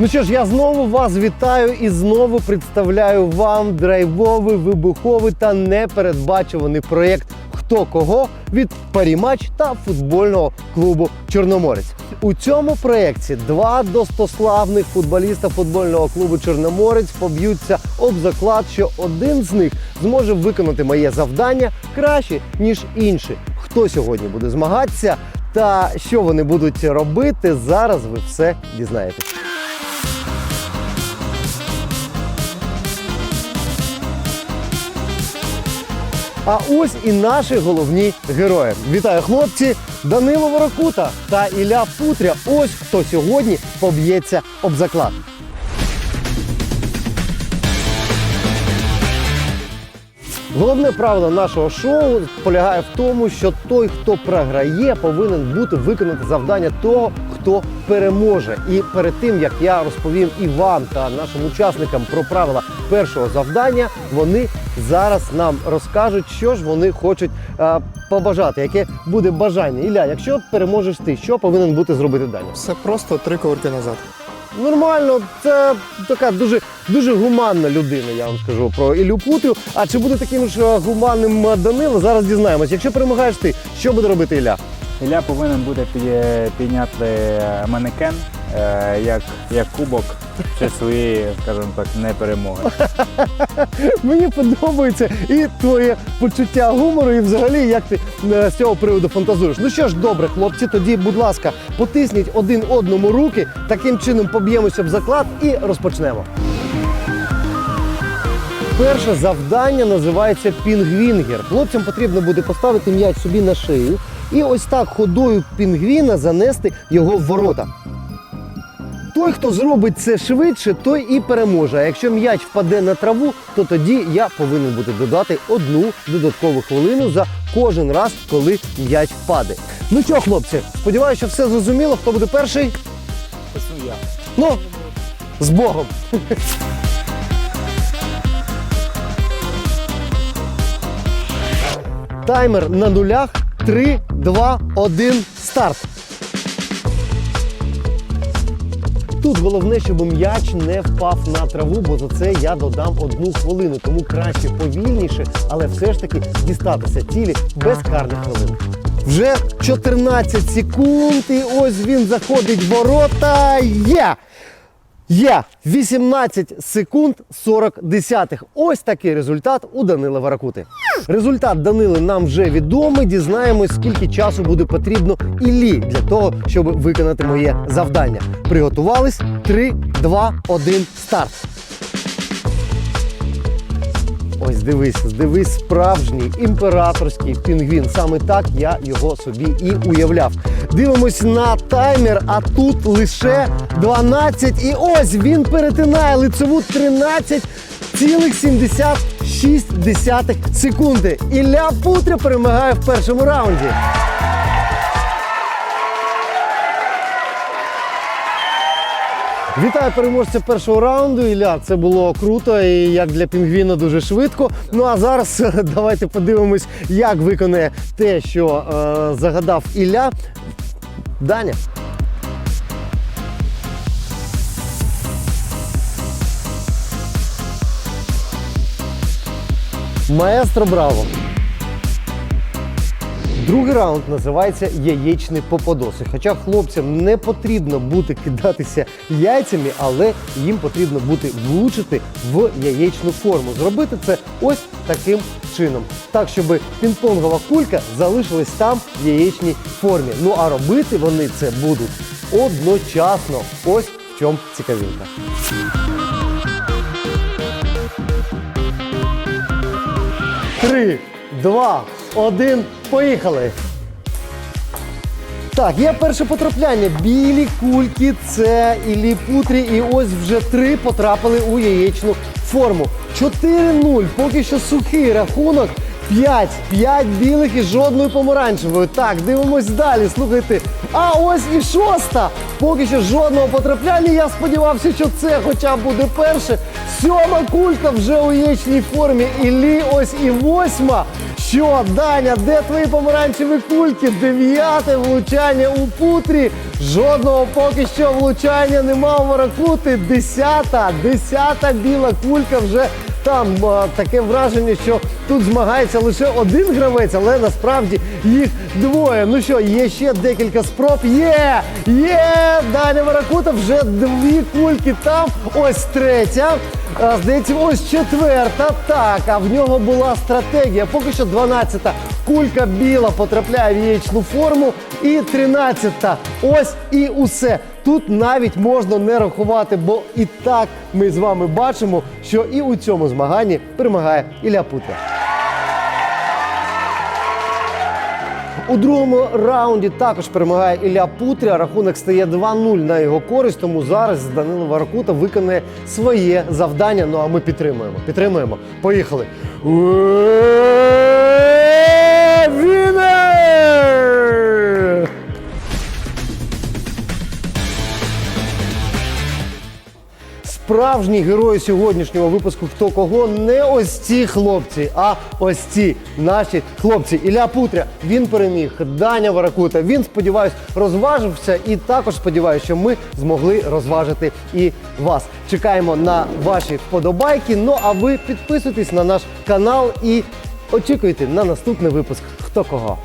Ну що ж, я знову вас вітаю і знову представляю вам драйвовий, вибуховий та непередбачуваний проєкт Хто кого від Парімач та футбольного клубу Чорноморець. У цьому проєкті два достославних футболіста футбольного клубу Чорноморець поб'ються об заклад, що один з них зможе виконати моє завдання краще ніж інший. Хто сьогодні буде змагатися та що вони будуть робити, зараз ви все дізнаєтесь. А ось і наші головні герої. Вітаю, хлопці! Данило Ворокута та Ілля Путря. Ось хто сьогодні поб'ється об заклад. Головне правило нашого шоу полягає в тому, що той, хто програє, повинен бути виконати завдання того, хто переможе. І перед тим як я розповім і вам та нашим учасникам про правила першого завдання, вони зараз нам розкажуть, що ж вони хочуть е, побажати, яке буде бажання. Ілля, якщо переможеш ти, що повинен бути зробити далі? Все просто три ковирки назад. Нормально, це така дуже дуже гуманна людина, я вам скажу про Іллю Путрю. А чи буде таким ж е, гуманним е, Данило? Зараз дізнаємось. Якщо перемагаєш ти, що буде робити Ілля? Ілля повинен буде підняти манекен е, як, як кубок чи своєї, скажімо так, неперемоги. Мені подобається і твоє почуття гумору, і взагалі як ти е, з цього приводу фантазуєш. Ну що ж, добре, хлопці, тоді, будь ласка, потисніть один одному руки, таким чином поб'ємося в заклад і розпочнемо. Перше завдання називається пінгвінгер. Хлопцям потрібно буде поставити м'яч собі на шию і ось так ходою пінгвіна занести його в ворота. Той, хто зробить це швидше, той і переможе. А якщо м'яч впаде на траву, то тоді я повинен буде додати одну додаткову хвилину за кожен раз, коли м'яч впаде. Ну що, хлопці, сподіваюся, що все зрозуміло. Хто буде перший? Я. Ну, з Богом! Таймер на нулях. 3, 2, 1, старт. Тут головне, щоб м'яч не впав на траву, бо за це я додам одну хвилину. Тому краще повільніше, але все ж таки дістатися цілі без карних хвилин. Вже 14 секунд, і ось він заходить в ворота. Є! Є 18 секунд 40 десятих. Ось такий результат у Данила Варакути. Результат Данили нам вже відомий. Дізнаємось, скільки часу буде потрібно Іллі для того, щоб виконати моє завдання. Приготувались? 3, 2, 1, старт. Ось дивись, дивись, справжній імператорський пінгвін. Саме так я його собі і уявляв. Дивимось на таймер, а тут лише 12. І ось він перетинає лицеву 13,76 секунди. Ілля Путря перемагає в першому раунді. Вітаю переможця першого раунду. Ілля, це було круто і як для пінгвіна дуже швидко. Ну а зараз давайте подивимось, як виконає те, що е, загадав Ілля. Даня. Маестро Браво. Другий раунд називається яєчний попадос. Хоча хлопцям не потрібно бути кидатися яйцями, але їм потрібно бути влучити в яєчну форму. Зробити це ось таким чином, так щоб пінг-понгова кулька залишилась там в яєчній формі. Ну а робити вони це будуть одночасно. Ось в чому цікавинка. Три, два, один, поїхали. Так, є перше потрапляння. Білі кульки, це Іллі Путрі. І ось вже три потрапили у яєчну форму. 4-0. Поки що сухий рахунок. 5. 5 білих і жодної помаранчевої. Так, дивимось далі. Слухайте. А ось і шоста. Поки що жодного потрапляння. Я сподівався, що це хоча б буде перше. Сьома кулька вже у яєчній формі. Іллі ось і восьма. Що, Даня, де твої помаранчеві кульки? Дев'яте влучання у путрі. Жодного поки що влучання нема у Варакути. Десята, десята біла кулька вже там таке враження, що тут змагається лише один гравець, але насправді їх двоє. Ну що, є ще декілька спроб. Є! Є! Даня Варакута вже дві кульки там. Ось третя. Здається, ось четверта. Так, а в нього була стратегія. Поки що 12-та кулька біла потрапляє в яєчну форму. І 13-та. Ось і усе. Тут навіть можна не рахувати, бо і так ми з вами бачимо, що і у цьому змаганні перемагає Ілля Путя. У другому раунді також перемагає Ілля Путря. Рахунок стає 2-0 на його користь. Тому зараз Данило Варкута виконає своє завдання. Ну а ми підтримуємо. Підтримуємо. Поїхали. Справжній герой сьогоднішнього випуску хто кого не ось ці хлопці, а ось ці наші хлопці. Ілля Путря він переміг. Даня Варакута. Він сподіваюсь розважився, і також сподіваюся, що ми змогли розважити і вас. Чекаємо на ваші вподобайки. Ну а ви підписуйтесь на наш канал і очікуйте на наступний випуск. Хто кого.